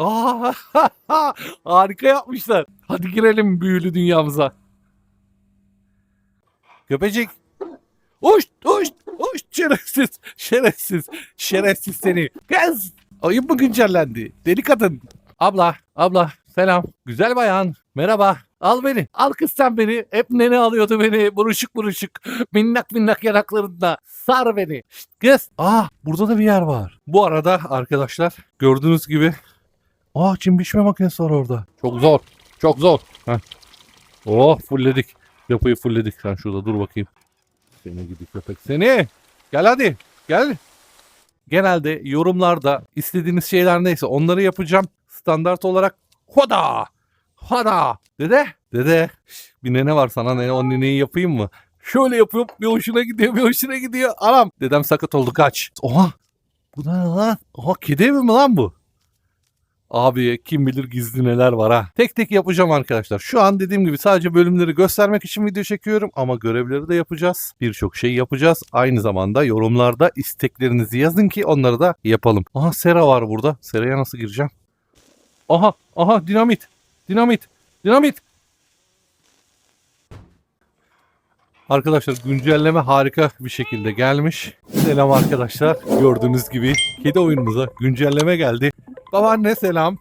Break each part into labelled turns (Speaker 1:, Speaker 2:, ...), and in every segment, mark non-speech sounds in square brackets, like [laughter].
Speaker 1: Aa, [laughs] harika yapmışlar. Hadi girelim büyülü dünyamıza. Köpecik. Uş, uş, uş. Şerefsiz, şerefsiz, şerefsiz seni. Kız. Oyun mu güncellendi? Deli kadın. Abla, abla selam. Güzel bayan. Merhaba. Al beni. Al kız sen beni. Hep nene alıyordu beni. Buruşuk buruşuk. Minnak minnak yanaklarında. Sar beni. Şşt, kız. Aa burada da bir yer var. Bu arada arkadaşlar gördüğünüz gibi. Aa çim biçme makinesi var orada. Çok zor. Çok zor. Heh. Oh fullledik. Yapıyı fullledik. Sen şurada dur bakayım. Seni gidi köpek seni. Gel hadi. Gel. Genelde yorumlarda istediğiniz şeyler neyse onları yapacağım. Standart olarak hoda. Hoda. Dede. Dede. Şş, bir nene var sana nene. O neneyi yapayım mı? Şöyle yapıyorum. Bir hoşuna gidiyor. Bir hoşuna gidiyor. Anam. Dedem sakat oldu kaç. Oha. Bu ne lan? Oha kedi evi mi lan bu? Abi kim bilir gizli neler var ha. Tek tek yapacağım arkadaşlar. Şu an dediğim gibi sadece bölümleri göstermek için video çekiyorum ama görevleri de yapacağız. Birçok şey yapacağız. Aynı zamanda yorumlarda isteklerinizi yazın ki onları da yapalım. Aha Sera var burada. Sera'ya nasıl gireceğim? Aha aha dinamit. Dinamit. Dinamit. Arkadaşlar güncelleme harika bir şekilde gelmiş. Selam arkadaşlar. Gördüğünüz gibi kedi oyunumuza güncelleme geldi. Babaanne selam.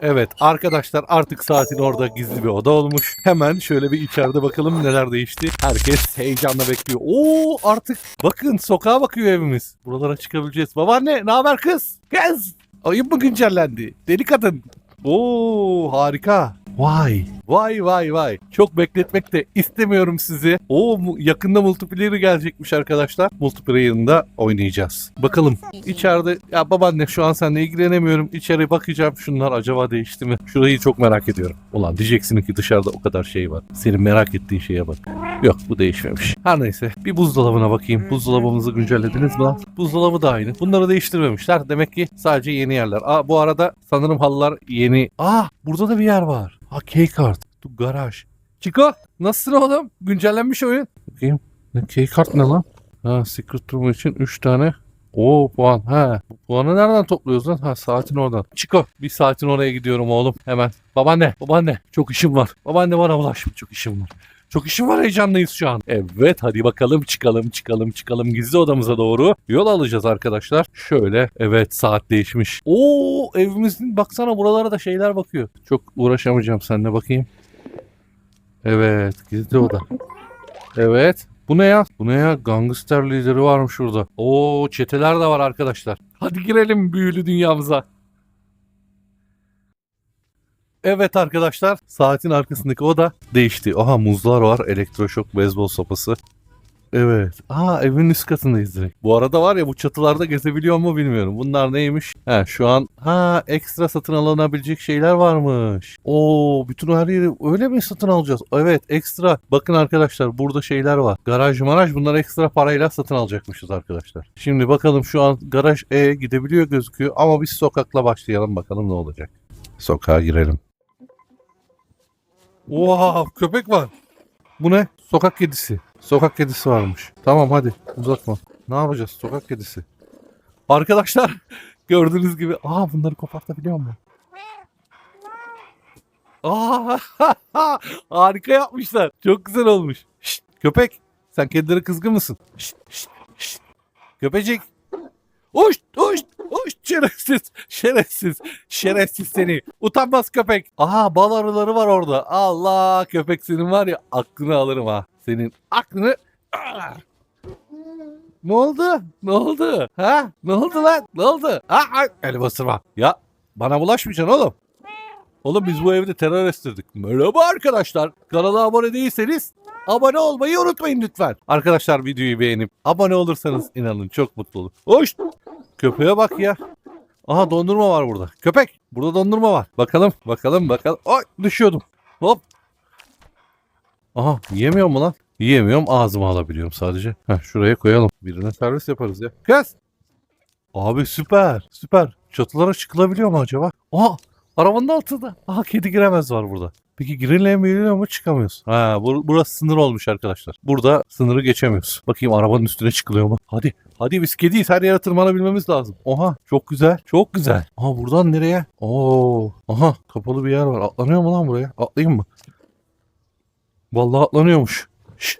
Speaker 1: Evet arkadaşlar artık saatin orada gizli bir oda olmuş. Hemen şöyle bir içeride bakalım neler değişti. Herkes heyecanla bekliyor. Oo artık bakın sokağa bakıyor evimiz. Buralara çıkabileceğiz. Babaanne ne haber kız? Kız. Oyun mu güncellendi? Deli kadın. Oo harika. Vay. Vay vay vay. Çok bekletmek de istemiyorum sizi. Mu- yakında multiplayer'ı gelecekmiş arkadaşlar. Multiplayer'ında oynayacağız. Bakalım. İçeride ya babaanne şu an seninle ilgilenemiyorum. İçeri bakacağım. Şunlar acaba değişti mi? Şurayı çok merak ediyorum. Ulan diyeceksin ki dışarıda o kadar şey var. Senin merak ettiğin şeye bak. Yok bu değişmemiş. Her neyse bir buzdolabına bakayım. Buzdolabımızı güncellediniz mi lan? Buzdolabı da aynı. Bunları değiştirmemişler. Demek ki sadece yeni yerler. Aa bu arada sanırım halılar yeni. Aa burada da bir yer var. Aa keycard. Du garaj. Chico nasılsın oğlum? Güncellenmiş oyun. Bakayım. Ne keycard ne lan? Ha secret room için 3 tane Oo puan. Ha. Bu puanı nereden topluyoruz lan? Ha saatin oradan. Chico bir saatin oraya gidiyorum oğlum. Hemen. Babaanne. Babaanne. Çok işim var. Babaanne bana bulaşma. Çok işim var. Çok işim var heyecanlıyız şu an. Evet hadi bakalım çıkalım çıkalım çıkalım gizli odamıza doğru. Yol alacağız arkadaşlar. Şöyle evet saat değişmiş. Oo evimizin baksana buralara da şeyler bakıyor. Çok uğraşamayacağım seninle bakayım. Evet gizli oda. Evet. Bu ne ya? Bu ne ya? Gangster lideri varmış şurada. Oo çeteler de var arkadaşlar. Hadi girelim büyülü dünyamıza. Evet arkadaşlar saatin arkasındaki oda değişti. Aha muzlar var, elektroşok, beyzbol sopası. Evet. Aa evin üst katındayız direkt. Bu arada var ya bu çatılarda gezebiliyor mu bilmiyorum. Bunlar neymiş? Ha şu an ha ekstra satın alınabilecek şeyler varmış. Oo bütün her yeri öyle mi satın alacağız? Evet ekstra. Bakın arkadaşlar burada şeyler var. Garaj maraj bunlar ekstra parayla satın alacakmışız arkadaşlar. Şimdi bakalım şu an garaj E gidebiliyor gözüküyor ama biz sokakla başlayalım bakalım ne olacak. Sokağa girelim. Oha köpek var. Bu ne? Sokak kedisi. Sokak kedisi varmış. Tamam hadi uzatma. Ne yapacağız? Sokak kedisi. Arkadaşlar [laughs] gördüğünüz gibi aa bunları kopartabiliyor mu? Aa [laughs] harika yapmışlar. Çok güzel olmuş. Şşt, köpek sen kedilere kızgın mısın? Şşt, şşt, şşt. Köpecik. Uş, uş, uş şerefsiz, şerefsiz, şerefsiz seni. Utanmaz köpek. Aha bal arıları var orada. Allah köpek senin var ya aklını alırım ha. Senin aklını... Ne oldu? Ne oldu? Ha? Ne oldu lan? Ne oldu? Ha. El ısırma. Ya bana bulaşmayacaksın oğlum. Oğlum biz bu evde terör estirdik. Merhaba arkadaşlar. Kanala abone değilseniz abone olmayı unutmayın lütfen. Arkadaşlar videoyu beğenip abone olursanız inanın çok mutlu olur. Hoş. Köpeğe bak ya. Aha dondurma var burada. Köpek. Burada dondurma var. Bakalım bakalım bakalım. Ay düşüyordum. Hop. Aha yiyemiyor mu lan? Yiyemiyorum ağzıma alabiliyorum sadece. Heh, şuraya koyalım. Birine servis yaparız ya. Kes. Abi süper süper. Çatılara çıkılabiliyor mu acaba? Aha arabanın altında. Aha kedi giremez var burada. Peki girilebiliyor mu çıkamıyoruz. Ha bur- burası sınır olmuş arkadaşlar. Burada sınırı geçemiyoruz. Bakayım arabanın üstüne çıkılıyor mu? Hadi. Hadi biz kediyiz. Her yere tırmanabilmemiz lazım. Oha çok güzel. Çok güzel. Aha buradan nereye? Oo. Aha kapalı bir yer var. Atlanıyor mu lan buraya? Atlayayım mı? Vallahi atlanıyormuş. Şş,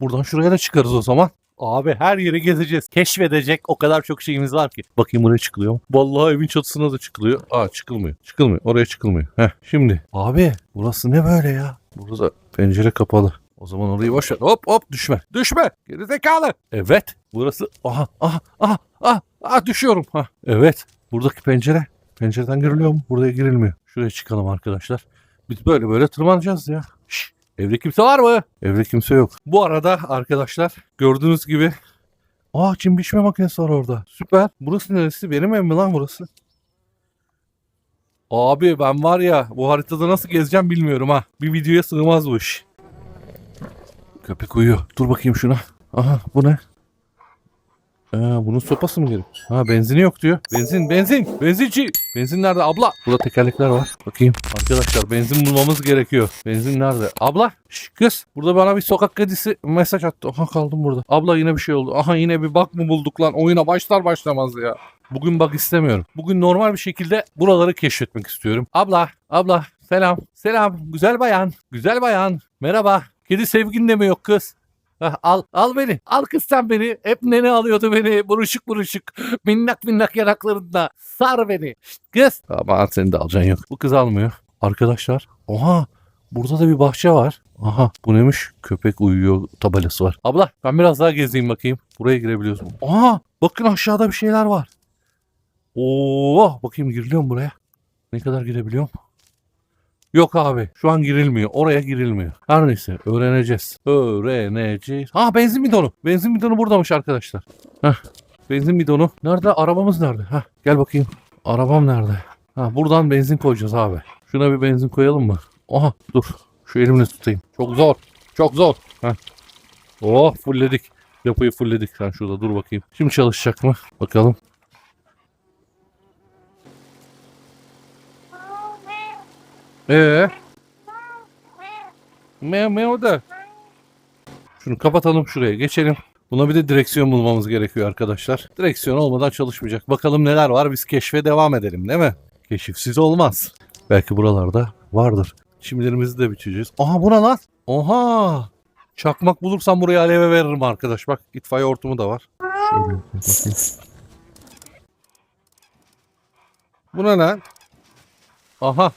Speaker 1: buradan şuraya da çıkarız o zaman. Abi her yeri gezeceğiz. Keşfedecek o kadar çok şeyimiz var ki. Bakayım buraya çıkılıyor mu? Vallahi evin çatısına da çıkılıyor. Aa çıkılmıyor. Çıkılmıyor. Oraya çıkılmıyor. Heh şimdi. Abi burası ne böyle ya? Burada pencere kapalı. O zaman orayı boş ver. Hop hop düşme. Düşme. Geri zekalı. Evet. Burası. Aha aha aha aha. aha düşüyorum. Ha. Evet. Buradaki pencere. Pencereden giriliyor mu? Buraya girilmiyor. Şuraya çıkalım arkadaşlar. Biz böyle böyle tırmanacağız ya. Şşş. Evde kimse var mı? Evde kimse yok. Bu arada arkadaşlar gördüğünüz gibi Aa çim biçme makinesi var orada. Süper. Burası neresi? Benim evim mi lan burası? Abi ben var ya bu haritada nasıl gezeceğim bilmiyorum ha. Bir videoya sığmaz bu iş. Köpek uyuyor. Dur bakayım şuna. Aha bu ne? Aa, bunun sopası mı gerek? Ha benzini yok diyor. Benzin, benzin, benzinci. Benzin nerede abla? Burada tekerlekler var. Bakayım. Arkadaşlar benzin bulmamız gerekiyor. Benzin nerede? Abla, şş, kız. Burada bana bir sokak kedisi mesaj attı. Aha kaldım burada. Abla yine bir şey oldu. Aha yine bir bak mı bulduk lan? Oyuna başlar başlamaz ya. Bugün bak istemiyorum. Bugün normal bir şekilde buraları keşfetmek istiyorum. Abla, abla, selam. Selam, güzel bayan. Güzel bayan. Merhaba. Kedi sevgin de mi yok kız? Hah, al, al beni. Al kız sen beni. Hep nene alıyordu beni. Buruşuk buruşuk. Minnak minnak yanaklarında. Sar beni. Şşt, kız. Aman seni de alacaksın yok. Bu kız almıyor. Arkadaşlar. Oha. Burada da bir bahçe var. Aha bu neymiş? Köpek uyuyor tabelası var. Abla ben biraz daha gezeyim bakayım. Buraya girebiliyorsun. Aha bakın aşağıda bir şeyler var. Oo bakayım giriliyor mu buraya? Ne kadar girebiliyorum? Yok abi şu an girilmiyor. Oraya girilmiyor. Her neyse öğreneceğiz. Öğreneceğiz. Ha benzin bidonu. Benzin bidonu buradamış arkadaşlar. Heh. Benzin bidonu. Nerede? Arabamız nerede? Heh. Gel bakayım. Arabam nerede? Ha buradan benzin koyacağız abi. Şuna bir benzin koyalım mı? Aha dur. Şu elimle tutayım. Çok zor. Çok zor. Heh. Oh fullledik. Yapıyı fullledik. Sen şurada dur bakayım. Şimdi çalışacak mı? Bakalım. Ee? Meow meow da. Şunu kapatalım şuraya geçelim. Buna bir de direksiyon bulmamız gerekiyor arkadaşlar. Direksiyon olmadan çalışmayacak. Bakalım neler var biz keşfe devam edelim değil mi? Keşifsiz olmaz. Belki buralarda vardır. Çimlerimizi de biçeceğiz. Aha buna lan. Oha. Çakmak bulursam buraya aleve veririm arkadaş. Bak itfaiye hortumu da var. Şöyle bakayım. Bu ne lan? Aha.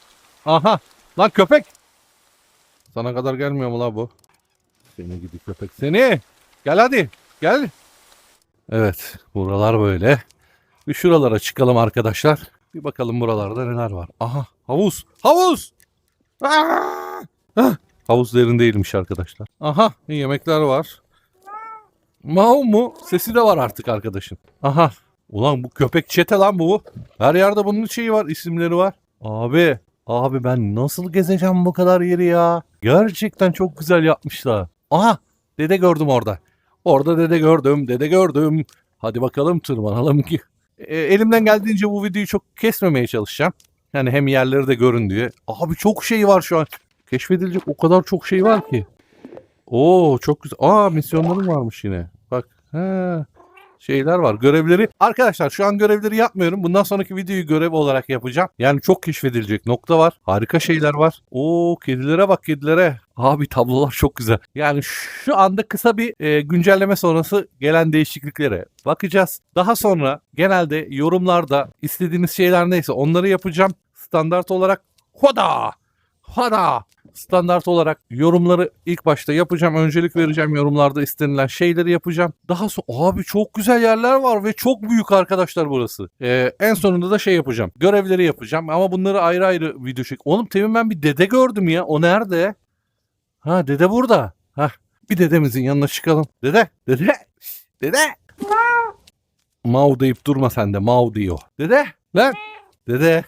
Speaker 1: Aha. Lan köpek. Sana kadar gelmiyor mu la bu? Seni gidi köpek seni. Gel hadi. Gel. Evet. Buralar böyle. Bir şuralara çıkalım arkadaşlar. Bir bakalım buralarda neler var. Aha. Havuz. Havuz. Aa! Hah, Havuz derin değilmiş arkadaşlar. Aha. Yemekler var. Mau mu? Sesi de var artık arkadaşın. Aha. Ulan bu köpek çete lan bu. Her yerde bunun şeyi var, isimleri var. Abi, abi ben nasıl gezeceğim bu kadar yeri ya? Gerçekten çok güzel yapmışlar. Aha, dede gördüm orada. Orada dede gördüm, dede gördüm. Hadi bakalım tırmanalım ki. E, elimden geldiğince bu videoyu çok kesmemeye çalışacağım. Yani hem yerleri de görün diye. Abi çok şey var şu an. Keşfedilecek o kadar çok şey var ki. Oo çok güzel. Aa misyonlarım varmış yine. Bak. He şeyler var. Görevleri. Arkadaşlar şu an görevleri yapmıyorum. Bundan sonraki videoyu görev olarak yapacağım. Yani çok keşfedilecek nokta var. Harika şeyler var. Oo kedilere bak kedilere. Abi tablolar çok güzel. Yani şu anda kısa bir e, güncelleme sonrası gelen değişikliklere bakacağız. Daha sonra genelde yorumlarda istediğiniz şeyler neyse onları yapacağım. Standart olarak hoda hoda standart olarak yorumları ilk başta yapacağım. Öncelik vereceğim yorumlarda istenilen şeyleri yapacağım. Daha sonra abi çok güzel yerler var ve çok büyük arkadaşlar burası. Ee, en sonunda da şey yapacağım. Görevleri yapacağım ama bunları ayrı ayrı video çek. Oğlum temin ben bir dede gördüm ya. O nerede? Ha dede burada. Ha bir dedemizin yanına çıkalım. Dede, dede, dede. Mau deyip durma sen de. Mau diyor. Dede, lan. Dede.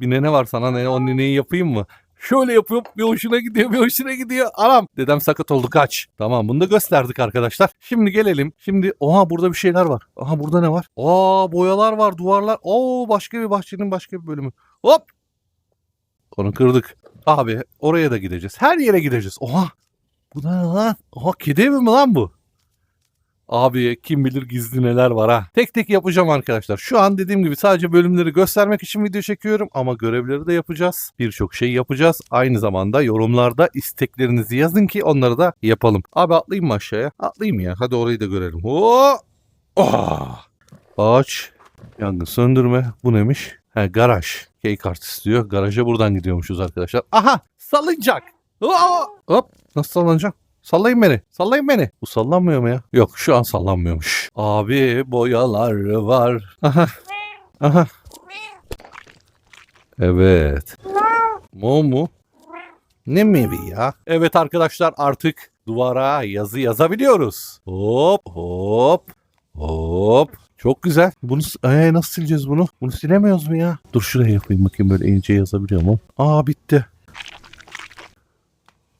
Speaker 1: Bir nene var sana ne o neneyi yapayım mı? Şöyle yapıyorum bir hoşuna gidiyor bir hoşuna gidiyor. Anam dedem sakat oldu kaç. Tamam bunu da gösterdik arkadaşlar. Şimdi gelelim. Şimdi oha burada bir şeyler var. Aha burada ne var? Aa boyalar var duvarlar. Oo başka bir bahçenin başka bir bölümü. Hop. Onu kırdık. Abi oraya da gideceğiz. Her yere gideceğiz. Oha. Bu ne lan? Oha kedi evi mi lan bu? Abi kim bilir gizli neler var ha. Tek tek yapacağım arkadaşlar. Şu an dediğim gibi sadece bölümleri göstermek için video çekiyorum ama görevleri de yapacağız. Birçok şey yapacağız. Aynı zamanda yorumlarda isteklerinizi yazın ki onları da yapalım. Abi atlayayım mı aşağıya? Atlayayım ya. Hadi orayı da görelim. Oo! Oh! Ağaç. Yangın söndürme. Bu neymiş? He garaj. Key kart istiyor. Garaja buradan gidiyormuşuz arkadaşlar. Aha! Salıncak. Oo! Hop! Nasıl sallanacağım? Sallayın beni. Sallayın beni. Bu sallanmıyor mu ya? Yok şu an sallanmıyormuş. Abi boyalar var. Aha. Aha. Evet. Mo mu? Ne mevi ya? Evet arkadaşlar artık duvara yazı yazabiliyoruz. Hop hop hop. Çok güzel. Bunu ee, nasıl sileceğiz bunu? Bunu silemiyoruz mu ya? Dur şuraya yapayım bakayım böyle ince yazabiliyor mu? Aa bitti.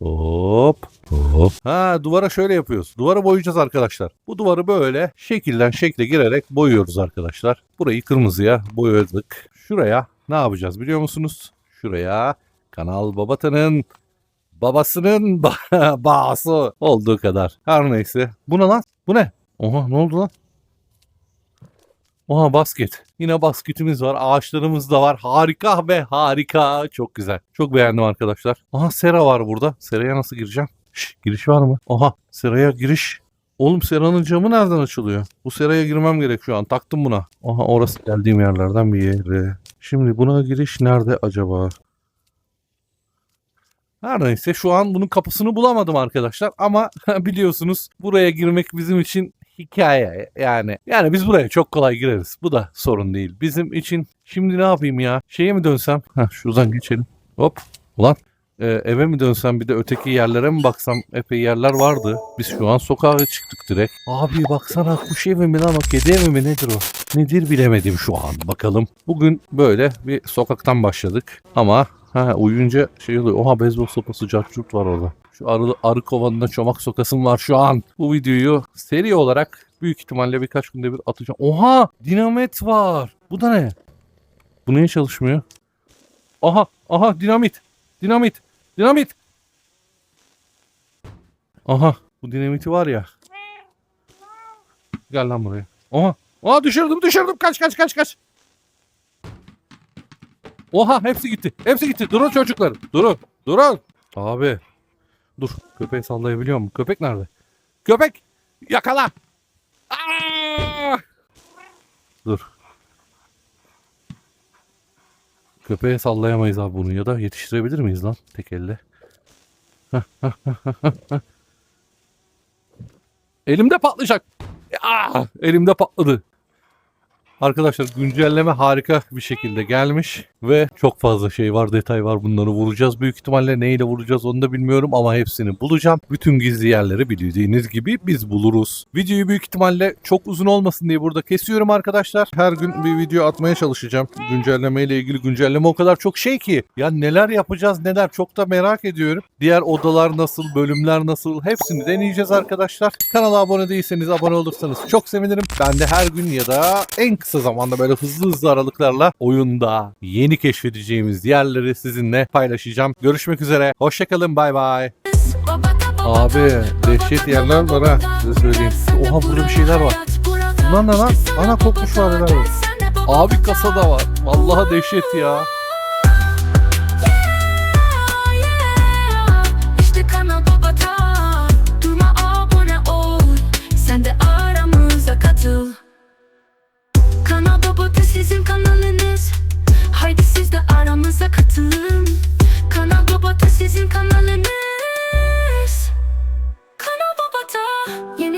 Speaker 1: Hop. Hop. Ha duvara şöyle yapıyoruz. Duvara boyayacağız arkadaşlar. Bu duvarı böyle şekilden şekle girerek boyuyoruz arkadaşlar. Burayı kırmızıya boyadık. Şuraya ne yapacağız biliyor musunuz? Şuraya Kanal Babatan'ın babasının [laughs] ba- bağısı olduğu kadar. Her neyse. Bu ne lan? Bu ne? Oha ne oldu lan? Oha basket. Yine basketimiz var. Ağaçlarımız da var. Harika ve harika. Çok güzel. Çok beğendim arkadaşlar. Aha sera var burada. Seraya nasıl gireceğim? Şş, giriş var mı? Aha seraya giriş. Oğlum seranın camı nereden açılıyor? Bu seraya girmem gerek şu an. Taktım buna. Aha orası geldiğim yerlerden bir yeri. Şimdi buna giriş nerede acaba? Her neyse şu an bunun kapısını bulamadım arkadaşlar ama [laughs] biliyorsunuz buraya girmek bizim için hikaye yani. Yani biz buraya çok kolay gireriz. Bu da sorun değil. Bizim için şimdi ne yapayım ya? Şeye mi dönsem? Heh, şuradan geçelim. Hop. Ulan e, eve mi dönsem bir de öteki yerlere mi baksam? Epey yerler vardı. Biz şu an sokağa çıktık direkt. Abi baksana kuş evi mi lan o kedi evi mi nedir o? Nedir bilemedim şu an. Bakalım. Bugün böyle bir sokaktan başladık. Ama ha uyuyunca şey oluyor. Oha beyzbol sopası carçurt var orada. Şu arı, arı kovanına çomak sokasım var şu an. Bu videoyu seri olarak büyük ihtimalle birkaç günde bir atacağım. Oha dinamit var. Bu da ne? Bu niye çalışmıyor? Aha aha dinamit. Dinamit. Dinamit. Aha bu dinamiti var ya. Gel lan buraya. Oha. Oha düşürdüm düşürdüm. Kaç kaç kaç kaç. Oha hepsi gitti. Hepsi gitti. Durun çocuklar. Durun. Durun. Abi. Dur. Köpeği sallayabiliyor mu? Köpek nerede? Köpek. Yakala. Aa! Dur. Köpeğe sallayamayız abi bunu ya da yetiştirebilir miyiz lan tek elle? Elimde patlayacak. Aa, elimde patladı. Arkadaşlar güncelleme harika bir şekilde gelmiş ve çok fazla şey var detay var bunları vuracağız. Büyük ihtimalle neyle vuracağız onu da bilmiyorum ama hepsini bulacağım. Bütün gizli yerleri bildiğiniz gibi biz buluruz. Videoyu büyük ihtimalle çok uzun olmasın diye burada kesiyorum arkadaşlar. Her gün bir video atmaya çalışacağım. Güncelleme ile ilgili güncelleme o kadar çok şey ki. Ya neler yapacağız neler çok da merak ediyorum. Diğer odalar nasıl, bölümler nasıl hepsini deneyeceğiz arkadaşlar. Kanala abone değilseniz abone olursanız çok sevinirim. Ben de her gün ya da en kısa zamanda böyle hızlı hızlı aralıklarla oyunda yeni keşfedeceğimiz yerleri sizinle paylaşacağım. Görüşmek üzere. Hoşçakalın. Bay bay. Abi dehşet yerler var ha size söyleyeyim. Oha burada bir şeyler var. Bunlar ne lan? Ana kokmuş var. Abi kasa da var. Vallahi dehşet ya.
Speaker 2: sizin kanalınız. Haydi siz de aramıza katılın. Kanal Baba'da sizin kanalınız. Kanal Baba'da yeni